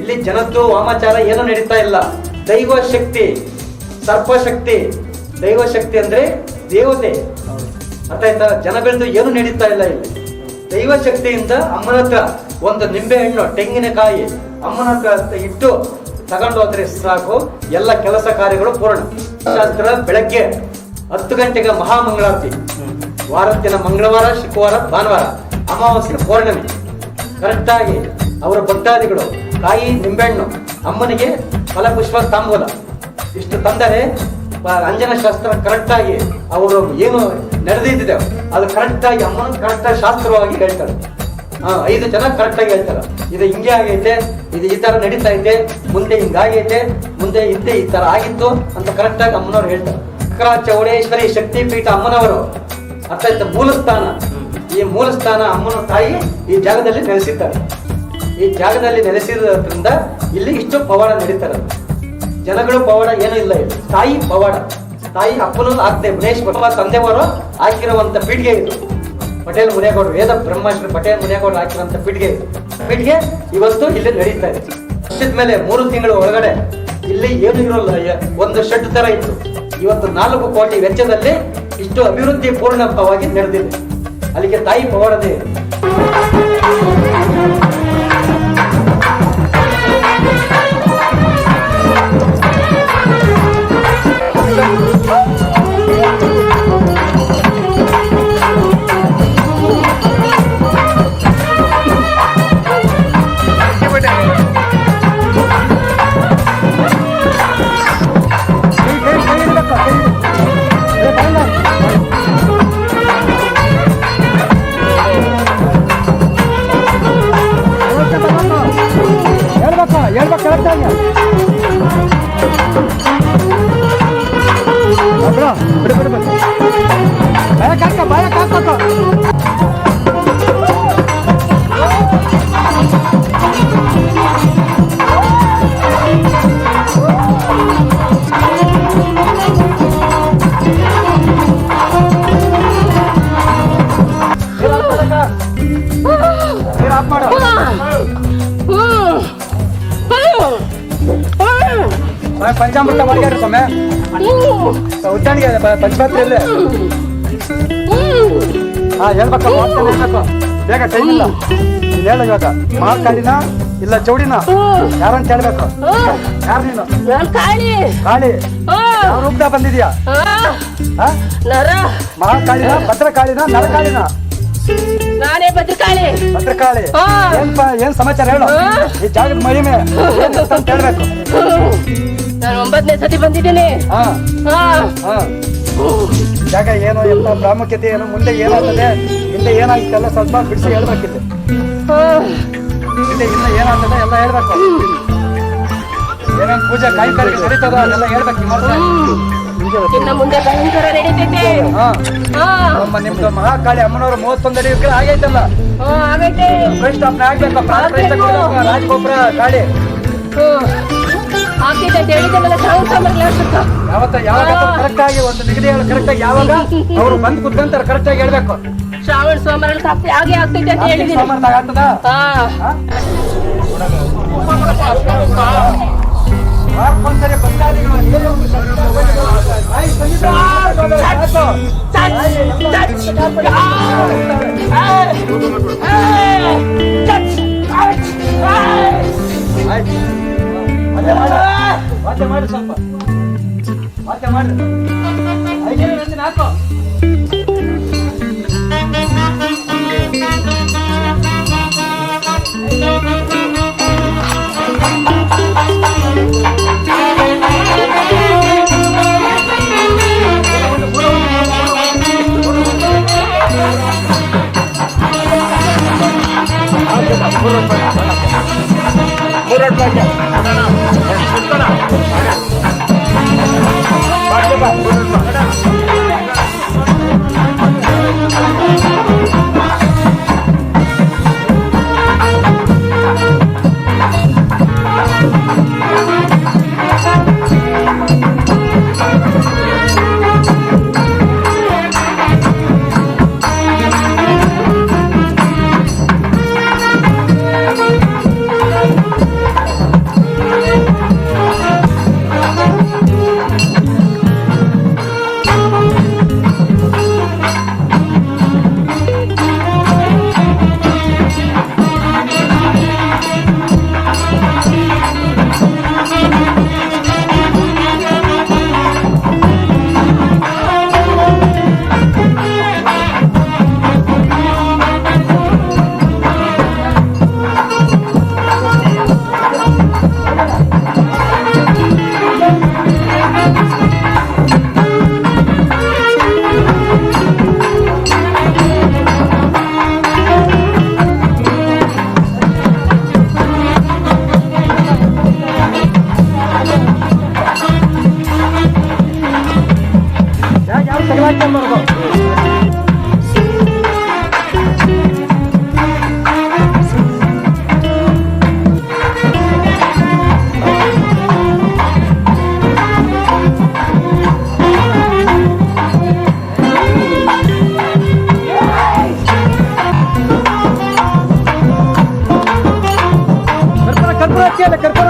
ಇಲ್ಲಿ ಜನದ್ದು ವಾಮಾಚಾರ ಏನೂ ನಡೀತಾ ಇಲ್ಲ. ದೈವ ಶಕ್ತಿ, ಸರ್ಪ ಶಕ್ತಿ, ದೈವ ಶಕ್ತಿ ಅಂದ್ರೆ ದೇವತೆ. ಅರ್ಥ ಆಯ್ತಾ? ಬೆಳೆದು ಏನು ನಡೀತಾ ಇಲ್ಲ ಇಲ್ಲಿ. ದೈವ ಶಕ್ತಿಯಿಂದ ಅಮ್ಮನ ಹತ್ರ ಒಂದು ನಿಂಬೆ ಹಣ್ಣು, ತೆಂಗಿನಕಾಯಿ ಅಮ್ಮನ ಹತ್ರ ಇಟ್ಟು ತಗೊಂಡು ಹೋದ್ರೆ ಸಾಕು. ಎಲ್ಲ ಕೆಲಸ ಕಾರ್ಯಗಳು ಪೂರ್ಣ. ಶಾಸ್ತ್ರ ಬೆಳಗ್ಗೆ ಹತ್ತು ಗಂಟೆಗೆ ಮಹಾಮಂಗಳಾರತಿ. ವಾರದ ದಿನ ಮಂಗಳವಾರ, ಶುಕ್ರವಾರ, ಭಾನುವಾರ. ಅಮಾವಾಸ್ಯ ಪೌರ್ಣಮಿ. ಕರೆಕ್ಟಾಗಿ ಅವರ ಭಕ್ತಾದಿಗಳು ಕಾಯಿ ನಿಂಬೆಹಣ್ಣು, ಅಮ್ಮನಿಗೆ ಫಲಪುಷ್ಪ ತಾಂಬೂಲ ಇಷ್ಟು ತಂದರೆ ಅಂಜನ ಶಾಸ್ತ್ರ ಕರೆಕ್ಟಾಗಿ ಅವರು ಏನು ನಡೆದಿದ್ದಿದೆ, ಅದು ಕರೆಕ್ಟಾಗಿ ಅಮ್ಮನ ಕರೆಕ್ಟಾಗಿ ಶಾಸ್ತ್ರವಾಗಿ ಹೇಳ್ತಾರೆ ಹಾ ಐದು ಜನ ಕರೆಕ್ಟಾಗಿ ಹೇಳ್ತಾರೆ. ಇದು ಹಿಂಗೆ ಆಗೈತೆ, ಇದು ಈ ಥರ ನಡೀತಾ ಐತೆ, ಮುಂದೆ ಹಿಂಗಾಗೈತೆ ಮುಂದೆ ಹಿಂದೆ ಈ ಥರ ಆಗಿತ್ತು ಅಂತ ಕರೆಕ್ಟಾಗಿ ಅಮ್ಮನವ್ರು ಹೇಳ್ತಾರೆ. ಚೌಡೇಶ್ವರಿ ಶಕ್ತಿಪೀಠ ಅಮ್ಮನವರು ಅರ್ಥ ಆಯ್ತಾ ಮೂಲ ಸ್ಥಾನ ಈ ಮೂಲ ಸ್ಥಾನ ಅಮ್ಮನ ತಾಯಿ ಈ ಜಾಗದಲ್ಲಿ ನೆಲೆಸಿದ್ದಾರೆ. ಈ ಜಾಗದಲ್ಲಿ ನೆಲೆಸಿರೋದ್ರಿಂದ ಇಲ್ಲಿ ಇಷ್ಟು ಪವಾಡ ನಡೀತಾರೆ. ಜನಗಳು ಪವಾಡ ಏನೂ ಇಲ್ಲ ತಾಯಿ ಪವಾಡ. ತಾಯಿ ಅಪ್ಪನ ಆಗ್ತೇ ಮುನೇಶ್ ಭಗವ ತಂದೆಯವರು ಹಾಕಿರುವಂತ ಪೀಠಿಗೆ ಇದು. ಪಟೇಲ್ ಮುನೇಗೌಡ ವೇದ ಬ್ರಹ್ಮಾಶ್ರೀ ಪಟೇಲ್ ಮುನೇಗೌಡ ಹಾಕಿರುವಂತ ಪೀಠಿಗೆ. ಇದು ಪೀಠಿಗೆ ಇವತ್ತು ಇಲ್ಲಿ ನಡೀತಾ ಇದೆ. ವರ್ಷದ ಮೇಲೆ ಮೂರು ತಿಂಗಳ ಒಳಗಡೆ ಇಲ್ಲಿ ಏನು ಇರೋಲ್ಲ ಒಂದು ಶೆಡ್ ತರ ಇತ್ತು. ಇವತ್ತು ನಾಲ್ಕು ಕೋಟಿ ವೆಚ್ಚದಲ್ಲಿ ಇಷ್ಟು ಅಭಿವೃದ್ಧಿ ಪೂರ್ಣವಾಗಿ ನಡೆದಿದೆ. ಅಲ್ಲಿಗೆ ತಾಯಿ ಪವಾಡದೇ ಇದೆ ಹೇಳ್ಬೇಕು Bro, bro, bro, bro. Vaya caca, vaya caca, caca. ಪಂಚಾಮೃತ ಮಾಡ್ಯಾಡ್ರಿ ಸೊಮ್ಮೆ ಉದ್ದಾಣಿಗೆ ಪಂಚಪಾತ್ರೆಯಲ್ಲಿ. ಹಾ ಹೇಳ್ಬೇಕು ಬೇಗ ಟೈಮ್ ಇಲ್ಲ. ನೀನ್ ಹೇಳ ಇವಾಗ. ಮಹಾಕಾಳಿನ ಇಲ್ಲ ಚೌಡಿನ? ಯಾರಂತ ಹೇಳ್ಬೇಕು ಯಾರು ನೀನು? ಕಾಳಿ. ಕಾಳಿ. ರೂಪದ ಬಂದಿದ್ಯಾ? ಮಹಾಕಾಳಿನ ಭದ್ರಕಾಳಿನ ನರಕಾಳಿನ? ನಾನೇ ಭದ್ರಕಾಳಿ. ಭದ್ರಕಾಳಿ. ಏನ್ ಏನ್ ಸಮಾಚಾರ ಹೇಳು. ಈ ಜಾಗದ ಮಹಿಮೆ. ಹೇಳ್ಬೇಕು ನಾನು ಒಂಬತ್ತನೇ ಸತಿ ಬಂದಿದ್ದೀನಿ. ಹಾ. ಹಾ. ಹಾ. ಜಾಗ ಏನು ಎಲ್ಲ ಪ್ರಾಮುಖ್ಯತೆ ಏನು ಮುಂದೆ ಏನಾಗ್ತದೆ? ಹಿಂದೆ ಏನಾಗುತ್ತೆ ಎಲ್ಲ ಸ್ವಲ್ಪ ಬಿಡಿಸಿ ಹೇಳ್ಬೇಕಿದೆ. ಹಿಂದೆ ಹಿಂದೆ ಏನಾಗ್ತದೆ ಎಲ್ಲ ಹೇಳ್ಬೇಕು. ಏನೇನು ಪೂಜೆ ಕಾಯಿ ಕರಿಗೆ ನಡೀತದ ಅದೆಲ್ಲ ಹೇಳ್ಬೇಕು ನಿಮ್ಮ ಮುಂದೆ ಭಯಂಕರ ನಡೀತೈತೆ. ನಮ್ಮ ನಿಮ್ದು ಮಹಾಕಾಳಿ ಅಮ್ಮನವರು ಮೂವತ್ತೊಂದಡಿ ವಿಗ್ರಹ ಆಗೈತಲ್ಲ? ಆಗೈತೆ. ಪ್ರತಿಷ್ಠಾಪನೆ ಆಗ್ಬೇಕು ಪ್ರಾಣ ಕೊಡ್ಬೇಕು ರಾಜಗೋಪುರ ಕಾಳಿ. ಹೇಳಿದ್ದೆಲ್ಲ ಸಾವು ಹಾಕ್ಬೇಕು ಯಾವತ್ತ ಯಾವಾಗ ಕರೆಕ್ಟ್ ಆಗಿ ಒಂದು ನಿಗದಿ ಕರೆಕ್ಟ್ ಆಗಿ ಯಾವಾಗ ಅವರು ಬಂದು ಕುತ್ಕೊಂತಾರೆ ಕರೆಕ್ಟ್ ಆಗಿ ಹೇಳ್ಬೇಕು. ಶ್ರಾವಣ ಸೋಮವಾರ ಆಗ್ತೈತೆ ಅಂತ ಹೇಳಿದ್ದೀನಿ ಸೋಮವಾರದಾಗ ಆಗ್ತದ? ಹಾ. ವಾರಕ್ಕೊಂದ್ಸರಿ ಭಕ್ತಾದಿಗಳು ಎಲ್ಲರೂ ಒಂದು ಸ್ವಲ್ಪ ಆಯ್ತು, ಸಂಗೀತ, ಆಯ್ತು. ವಾದ್ಯ ಮಾಡು. ಸ್ವಲ್ಪ. ವಾದ್ಯ ಮಾಡು. ಐದು ನಂದಿನ ಹಾಕು ಹಾ de Carpona.